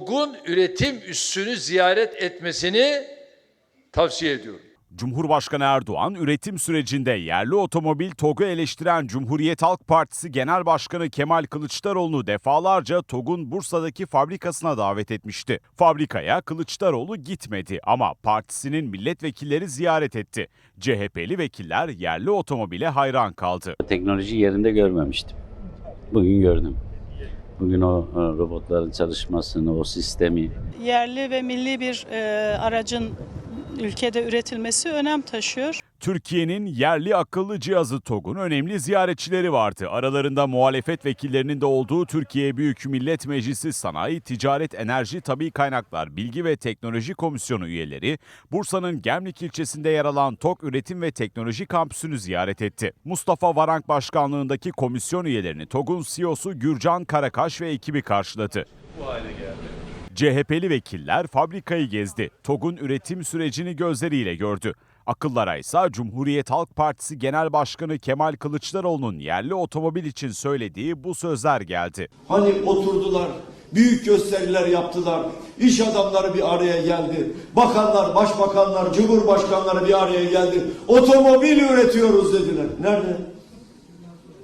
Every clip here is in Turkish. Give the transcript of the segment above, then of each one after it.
TOG'un üretim üssünü ziyaret etmesini tavsiye ediyorum. Cumhurbaşkanı Erdoğan üretim sürecinde yerli otomobil TOG'u eleştiren Cumhuriyet Halk Partisi Genel Başkanı Kemal Kılıçdaroğlu'nu defalarca TOG'un Bursa'daki fabrikasına davet etmişti. Fabrikaya Kılıçdaroğlu gitmedi ama partisinin milletvekilleri ziyaret etti. CHP'li vekiller yerli otomobile hayran kaldı. Teknoloji yerinde görmemiştim. Bugün gördüm. Bugün o e, robotların çalışmasını, o sistemi yerli ve milli bir e, aracın ülkede üretilmesi önem taşıyor. Türkiye'nin yerli akıllı cihazı TOG'un önemli ziyaretçileri vardı. Aralarında muhalefet vekillerinin de olduğu Türkiye Büyük Millet Meclisi Sanayi, Ticaret, Enerji, Tabi Kaynaklar, Bilgi ve Teknoloji Komisyonu üyeleri Bursa'nın Gemlik ilçesinde yer alan TOG Üretim ve Teknoloji Kampüsü'nü ziyaret etti. Mustafa Varank başkanlığındaki komisyon üyelerini TOG'un CEO'su Gürcan Karakaş ve ekibi karşıladı. CHP'li vekiller fabrikayı gezdi. TOG'un üretim sürecini gözleriyle gördü. Akıllara ise Cumhuriyet Halk Partisi Genel Başkanı Kemal Kılıçdaroğlu'nun yerli otomobil için söylediği bu sözler geldi. Hani oturdular, büyük gösteriler yaptılar, iş adamları bir araya geldi, bakanlar, başbakanlar, cumhurbaşkanları bir araya geldi, otomobil üretiyoruz dediler. Nerede?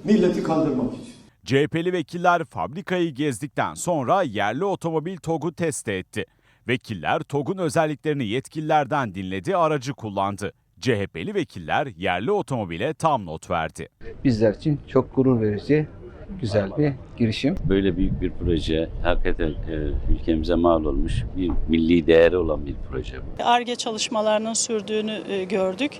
Milleti kandırmak için. CHP'li vekiller fabrikayı gezdikten sonra yerli otomobil TOG'u test etti. Vekiller TOG'un özelliklerini yetkililerden dinledi, aracı kullandı. CHP'li vekiller yerli otomobile tam not verdi. bizler için çok gurur verici, güzel bir girişim. böyle büyük bir proje hakikaten e, ülkemize mal olmuş bir milli değeri olan bir proje bu. ARGE çalışmalarının sürdüğünü e, gördük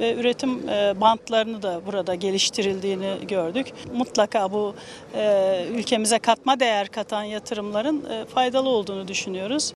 ve üretim e, bantlarını da burada geliştirildiğini gördük. Mutlaka bu e, ülkemize katma değer katan yatırımların e, faydalı olduğunu düşünüyoruz.